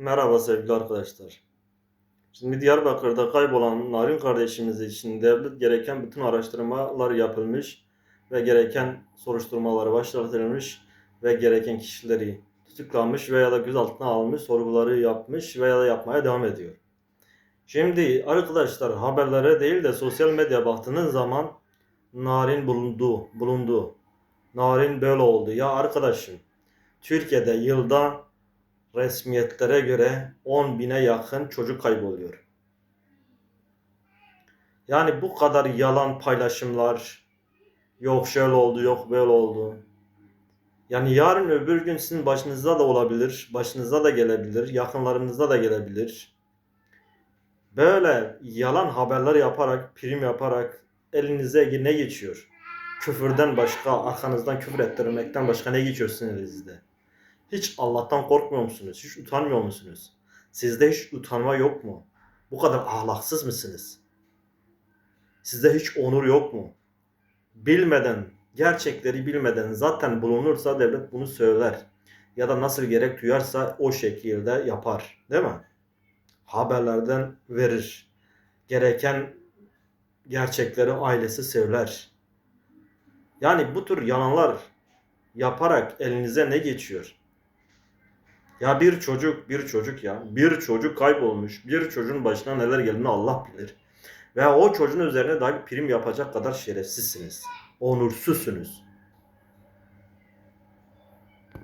Merhaba sevgili arkadaşlar. Şimdi Diyarbakır'da kaybolan Narin kardeşimiz için devlet gereken bütün araştırmalar yapılmış ve gereken soruşturmaları başlatılmış ve gereken kişileri tutuklanmış veya da gözaltına almış, sorguları yapmış veya da yapmaya devam ediyor. Şimdi arkadaşlar haberlere değil de sosyal medya baktığınız zaman Narin bulundu, bulundu. Narin böyle oldu. Ya arkadaşım Türkiye'de yılda resmiyetlere göre 10 bine yakın çocuk kayboluyor. Yani bu kadar yalan paylaşımlar, yok şöyle oldu, yok böyle oldu. Yani yarın öbür gün sizin başınıza da olabilir, başınıza da gelebilir, yakınlarınıza da gelebilir. Böyle yalan haberler yaparak, prim yaparak elinize ne geçiyor? Küfürden başka, arkanızdan küfür ettirmekten başka ne geçiyor sizin elinizde? Hiç Allah'tan korkmuyor musunuz? Hiç utanmıyor musunuz? Sizde hiç utanma yok mu? Bu kadar ahlaksız mısınız? Sizde hiç onur yok mu? Bilmeden, gerçekleri bilmeden zaten bulunursa devlet bunu söyler. Ya da nasıl gerek duyarsa o şekilde yapar. Değil mi? Haberlerden verir. Gereken gerçekleri ailesi söyler. Yani bu tür yalanlar yaparak elinize ne geçiyor? Ya bir çocuk, bir çocuk ya. Bir çocuk kaybolmuş. Bir çocuğun başına neler geldiğini Allah bilir. Ve o çocuğun üzerine dahi prim yapacak kadar şerefsizsiniz. Onursuzsunuz.